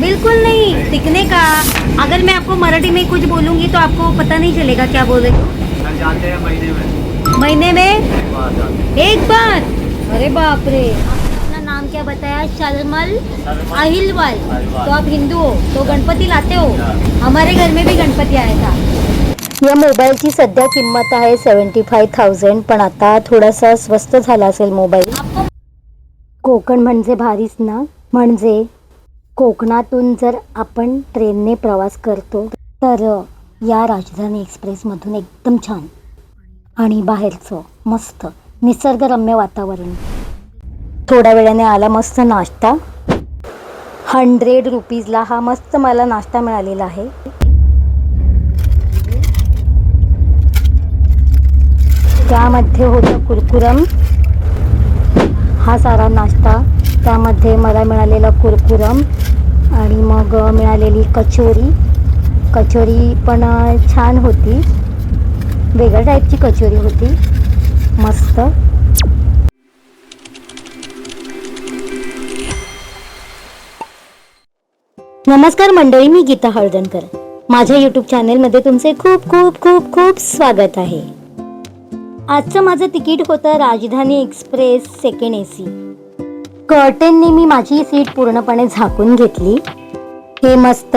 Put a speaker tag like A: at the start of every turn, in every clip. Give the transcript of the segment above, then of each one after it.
A: बिल्कुल नहीं सीखने का। अगर मैं आपको मराठी में कुछ बोलूंगी तो आपको पता नहीं चलेगा क्या बोल। रही हूँ
B: जाते हैं महीने में।
A: महीने में?
B: एक बार
A: अरे बाप रे। अपना नाम क्या बताया? शर्मल अहिलवाल। तो आप हिंदू हो तो गणपति लाते हो? हमारे घर में भी गणपति आया था।
C: या मोबाईलची सध्या किंमत आहे सेवन्टी फाय थाउजंड पण आता थोडासा स्वस्त झाला असेल मोबाईल. कोकण म्हणजे भारीच ना? म्हणजे? कोकणातून जर आपण ट्रेनने प्रवास करतो तर या राजधानी एक्सप्रेसमधून एकदम छान. आणि बाहेरचं मस्त निसर्गरम्य वातावरण. थोड्या वेळाने आला मस्त नाश्ता. हंड्रेड रुपीजला हा मस्त मला नाश्ता मिळालेला आहे. त्यामध्ये होतं कुरकुरम. हा सारा नाश्ता. त्यामध्ये मला मिळालेला कुरकुरम. आणि मग मिळालेली कचोरी. कचोरी पण छान होती. वेगळ्या टाईपची कचोरी होती. मस्त. नमस्कार मंडळी मी गीता हळदणकर. माझ्या यूट्यूब चॅनेलमध्ये तुमचे खूप खूप खूप खूप स्वागत आहे. आजचं माझं तिकीट होतं Rajdhani express second A C. कर्टेनने मी माझी सीट पूर्णपणे झाकून घेतली. हे मस्त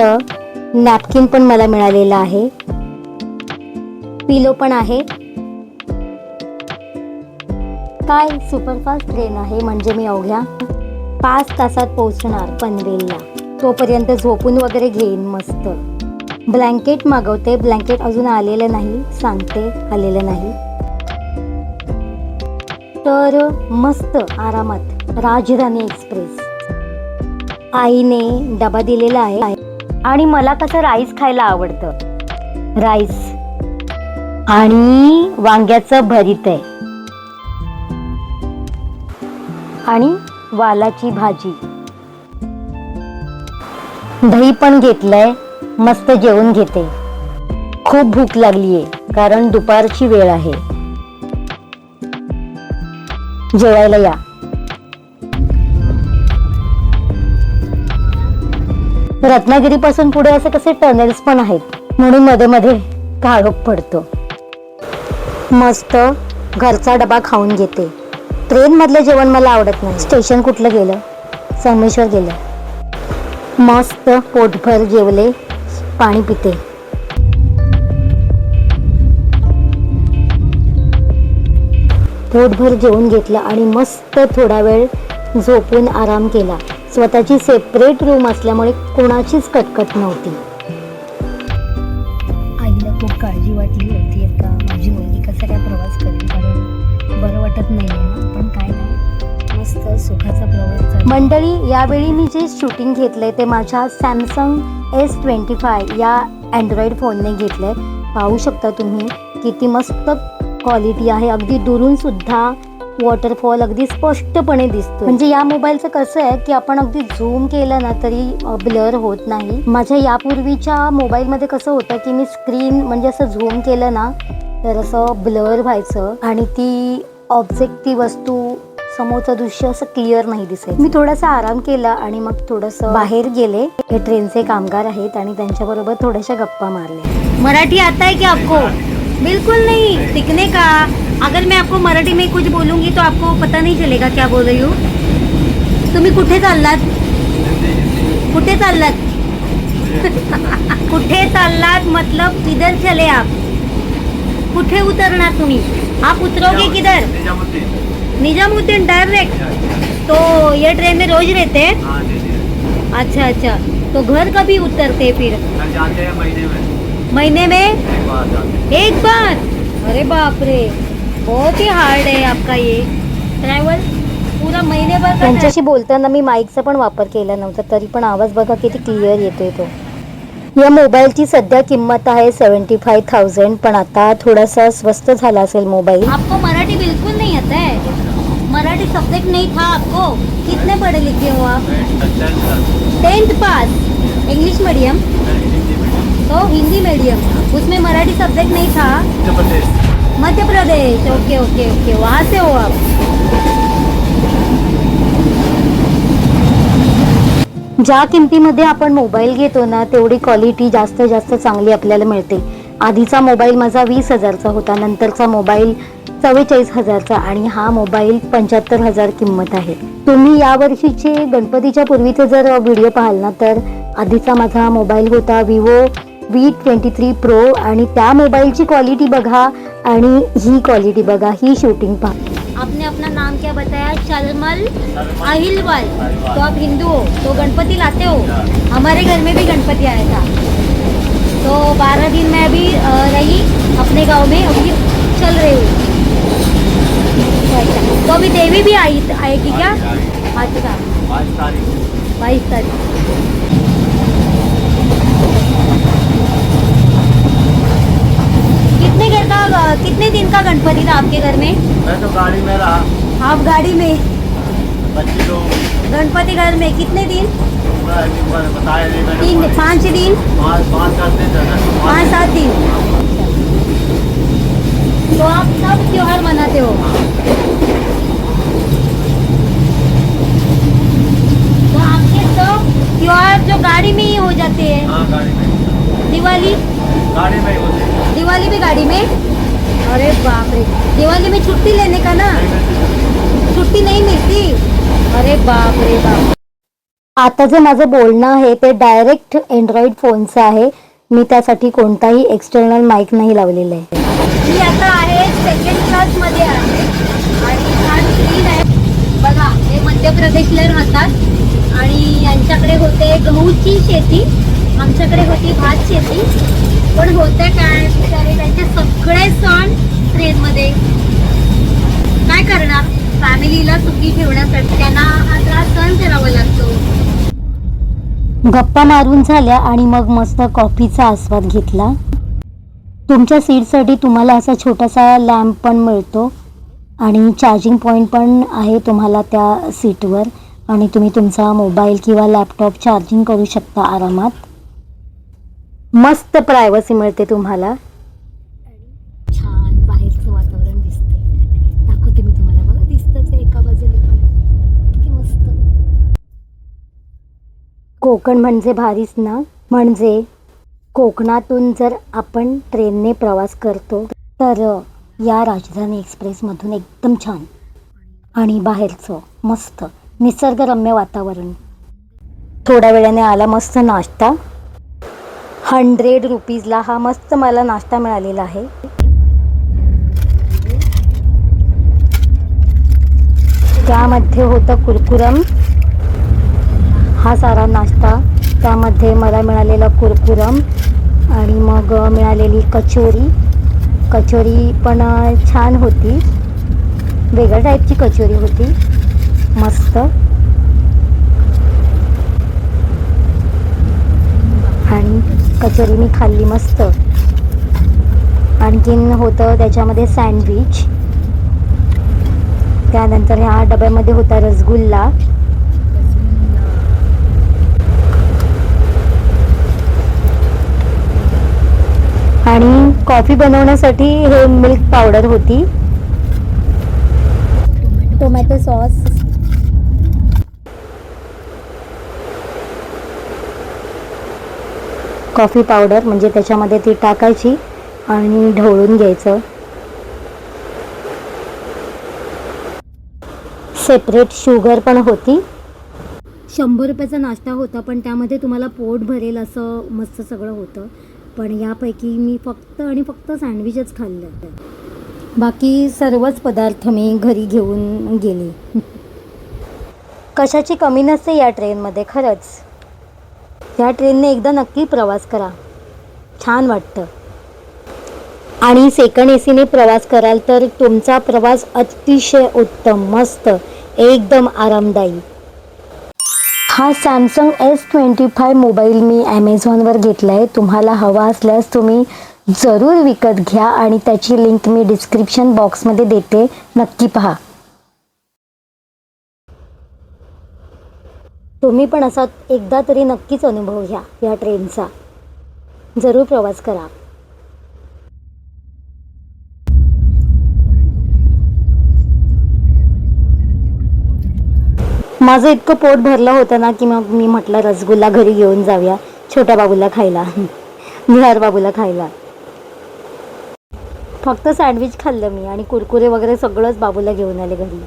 C: नॅपकिन पण मला मिळालेलं आहे. पिलो पण आहे. काय सुपरफास्ट ट्रेन आहे म्हणजे मी अवघ्या पाच तासात पोहोचणार पनवेलला. तोपर्यंत झोपून वगैरे घेईन मस्त. ब्लँकेट मागवते. ब्लँकेट अजून आलेलं नाही. सांगते आलेलं नाही. तर मस्त आरामात. राजधानी एक्सप्रेस. आईने डबा दिलेला आहे. आणि मला कसं राईस खायला आवडतं? राईस. आणि वांग्याचं भरीत आहे. आणि वालाची भाजी. दही पण घेतलंय. मस्त जेवून घेते. खूप भूक लागलीये कारण दुपारची वेळ आहे. जेवायला या. रत्नागिरीपासून पुढे असे कसे टनेल्स पण आहेत म्हणून मध्ये मध्ये काळोख पडतो. मस्त घरचा डबा खाऊन घेते. ट्रेनमधलं जेवण मला आवडत नाही. स्टेशन कुठलं गेलं? संगमेश्वर गेलं. मस्त पोटभर जेवले पाणी पिते. पोटभर जेवून घेतलं आणि मस्त थोडा वेळ झोपून आराम केला. स्वतःची सेपरेट रूम असल्यामुळे कोणाचीच कटकट नव्हती. आईला खूप काळजी वाटली होती. आता माझी मुलगी कसा काय प्रवास करेल? कारण बरं वाटत नाही ना. पण काय नाही. मस्त सुखाचा प्रवास. मंडळी यावेळी मी जे शूटिंग घेतलंय ते माझ्या सॅमसंग एस ट्वेंटी फाय या अँड्रॉइड फोनने घेतलंय. पाहू शकता तुम्ही किती मस्त क्वालिटी आहे. अगदी दुरून सुद्धा वॉटरफॉल अगदी स्पष्टपणे दिसतो म्हणजे या मोबाईलचं कसं आहे की आपण अगदी झूम केलं ना तरी ब्लर होत नाही. माझ्या यापूर्वीच्या मोबाईलमध्ये कसं होतं की मी स्क्रीन म्हणजे असं झूम केलं ना तर असं ब्लर व्हायचं आणि ती ऑब्जेक्ट ती वस्तू समोरचं दृश्य असं क्लिअर नाही दिसेल मी थोडासा आराम केला आणि मग थोडंसं बाहेर गेले. हे ट्रेनचे कामगार आहेत आणि त्यांच्याबरोबर थोड्याशा गप्पा मारल्या.
A: मराठी आता आहे की आपको बिलकुल नाही. टिकने का? अगर मैं आपको मराठी में कुछ बोलूंगी तो आपको पता नहीं चलेगा क्या बोल रही हूँ। तुम्ही कुठे चाललात? कुठे चाललात? कुठे चाललात? मतलब किधर चले आप? कुठे उतरणार तुम्ही? आप उतरोगे किधर?
B: निजामुद्दीन.
A: डायरेक्ट तो ये ट्रेन में रोज रहते हैं? अच्छा अच्छा. तो घर कभी उतरते फिर?
B: जाते हैं महीने में.
A: महीने में?
B: हैं.
A: एक बार? अरे बाप रे. बहुत ही हार्ड है आपका ये. ट्रैवल पूरा महीने भर का
C: त्यांच्याशी बोलताना मी माईकचा पण वापर केला नव्हता तरी पण आवाज बघा किती क्लिअर येतोय तो. या मोबाईलची सध्या किंमत आहे सेवन्टी फाय थाउजंड पण आता थोडासा स्वस्त झाला असेल मोबाईल।
A: आपको मराठी बिल्कुल नहीं आता है. मराठी सब्जेक्ट नहीं था आपको. कितने पढ़े लिखे हो आप? टेंथ पास इंग्लिश मीडियम तो हिंदी मीडियम उसमें मराठी सब्जेक्ट नहीं था.
B: प्रदेश.
A: Madhya Pradesh. Okay okay okay. वहाँ से हो आप.
C: ज्या किमतीमध्ये आपण मोबाईल घेतो ना तेवढी क्वालिटी जास्त जास्त चांगली आपल्याला मिळते. आधीचा मोबाईल माझा वीस हजारचा होता नंतरचा मोबाईल चव्वेचाळीस हजारचा आणि हा मोबाईल पंच्याहत्तर हजार किंमत आहे. तुम्ही या वर्षीचे गणपतीच्या पूर्वीचे जर व्हिडिओ पाहाल ना तर आधीचा माझा मोबाईल होता Vivo V twenty three Pro आणि त्या मोबाईलची क्वालिटी बघा आणि ही क्वालिटी बघा ही शूटिंग पहा.
A: आपने अपना नाम क्या बताया? शलमल अहिलवाल. तो आप हिंदू हो तो गणपति लाते हो. हमारे घर में भी गणपति आया था. तो बारह दिन मैं अभी रही अपने गांव में अभी चल रही हूँ। तो अभी देवी भी आई आएगी क्या? अच्छा
B: पाँच तारीख।
A: बाईस तारीख। का गणपति था आपके घर में?
B: मैं तो गाड़ी में रहा।
A: आप गाड़ी में?
B: बच्चे लोग।
A: गणपति घर में कितने दिन?
B: बताया नहीं
A: तीन पाँच दिन?
B: पाँच सात दिन
A: तो आप सब त्योहार मनाते हो? तो आपके सब त्योहार जो गाड़ी में ही हो जाते हैं।
B: हाँ गाड़ी में
A: दिवाली?
B: गाड़ी में ही होते हैं।
A: दिवाली भी गाड़ी में? अरे बाप रे दिवाली में छुट्टी लेने का ना? छुट्टी नहीं मिलती अरे बाप रे बाप.
C: आता जे माझं बोलणं आहे ते डायरेक्ट अँड्रॉइड फोनचं आहे. मी त्यासाठी कोणताही एक्सटर्नल माईक नाही लावलेलं आहे.
A: मी आता आहे सेकंड क्लासमध्ये आहे. आणि छान स्क्रीन आहे. बघा हे मध्य प्रदेशला राहतात. आणि यांच्याकडे होते गहूची शेती. आमच्याकडे होती भात शेती. पण होते काय? बिचारे
C: गप्पा मारून झाल्या आणि मग मस्त कॉफीचा आस्वाद घेतला. तुमच्या सीटसाठी तुम्हाला असा छोटासा लॅम्प पण मिळतो आणि चार्जिंग पॉईंट पण आहे तुम्हाला त्या सीटवर आणि तुम्ही तुमचा मोबाईल किंवा लॅपटॉप चार्जिंग करू शकता आरामात. मस्त प्रायव्हसी मिळते तुम्हाला छान बाहेरचं वातावरण दिसते दाखवते मी तुम्हाला बघा दिसतच आहे एका बाजूने पण किती मस्त कोकण म्हणजे भारीच ना? म्हणजे कोकणातून जर आपण ट्रेनने प्रवास करतो तर या राजधानी एक्सप्रेसमधून एकदम छान. आणि बाहेरचं मस्त निसर्गरम्य वातावरण. थोड्या वेळाने आला मस्त नाश्ता. हंड्रेड रुपीजला हा मस्त मला नाश्ता मिळालेला आहे. त्यामध्ये होतं कुरकुरम. हा सारा नाश्ता त्यामध्ये मला मिळालेला कुरकुरम आणि मग मिळालेली कचोरी. कचोरी पण छान होती. वेगळ्या टाईपची कचोरी होती. मस्त. आणि कचोरी मी खाल्ली मस्त. आणखीन होतं त्याच्यामध्ये सँडविच त्यानंतर ह्या डब्यामध्ये होता रसगुल्ला. आणि कॉफी बनवण्यासाठी हे मिल्क पावडर होती. टोमॅटो सॉस कॉफी पावडर म्हणजे त्याच्यामध्ये ती टाकायची आणि ढवळून घ्यायचं. सेपरेट शुगर पण होती. शंभर रुपयाचा नाश्ता होता पण त्यामध्ये तुम्हाला पोट भरेल असं मस्त सगळं होतं. पण यापैकी मी फक्त आणि फक्त सँडविचच खाल्लं. बाकी सर्वच पदार्थ मी घरी घेऊन गेले. कशाची कमी नसते या ट्रेनमध्ये खरंच. या ट्रेनने एकदा नक्की प्रवास करा. छान वाटतं. आणि सेकंड ए सीने प्रवास कराल तर तुमचा प्रवास अतिशय उत्तम मस्त एकदम आरामदायी. हा Samsung S twenty five mobile मी ॲमेझॉनवर घेतला आहे तुम्हाला हवा असल्यास तुम्ही जरूर विकत घ्या आणि त्याची लिंक मी डिस्क्रिप्शन बॉक्समध्ये देते. नक्की पहा. तुम्ही पण असा एकदा तरी नक्कीच अनुभव घ्या या ट्रेनचा जरूर प्रवास करा. माझं इतकं पोट भरलं होतं ना की मग मी म्हटलं रसगुल्ला घरी घेऊन जाऊया छोट्या बाबूला खायला. निहार बाबूला खायला. फक्त सँडविच खाल्लं मी आणि कुरकुरे वगैरे सगळंच बाबूला घेऊन आले घरी.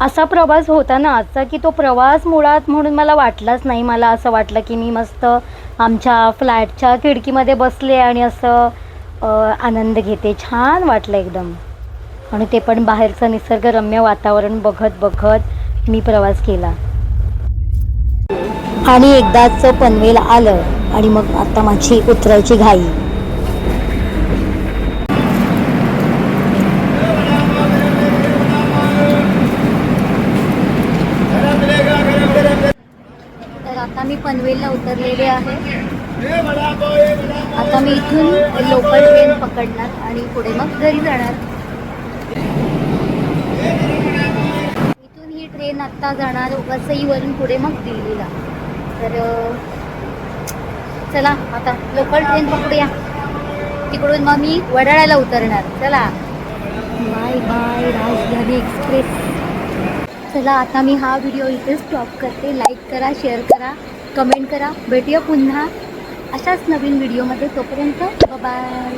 C: असा प्रवास होता ना आजचा की तो प्रवास मुळात म्हणून मला वाटलाच नाही. मला असं वाटलं की मी मस्त आमच्या फ्लॅटच्या खिडकीमध्ये बसले आणि असं आनंद घेते. छान वाटलं एकदम. आणि ते पण बाहेरचं निसर्गरम्य वातावरण बघत बघत मी प्रवास केला. आणि एकदाच पनवेल आलं आणि मग आता माझी उतरायची घाई. तर आता मी पनवेलला उतरलेले आहे. आता मी इथून लोकल ट्रेन पकडणार आणि पुढे मग घरी जाणार. इथून ही ट्रेन आत्ता जाणार वसईवरून पुढे मग दिल्लीला. तर चला आता लोकल ट्रेन पकडूया. तिकडून मग मी वडाळ्याला उतरणार. चला. Bye bye Rajdhani express. चला आता मी हा व्हिडिओ इथे स्टॉप करते. लाईक करा शेअर करा कमेंट करा. भेटूया पुन्हा. अशाच नवीन व्हिडिओमध्ये तोपर्यंत बाय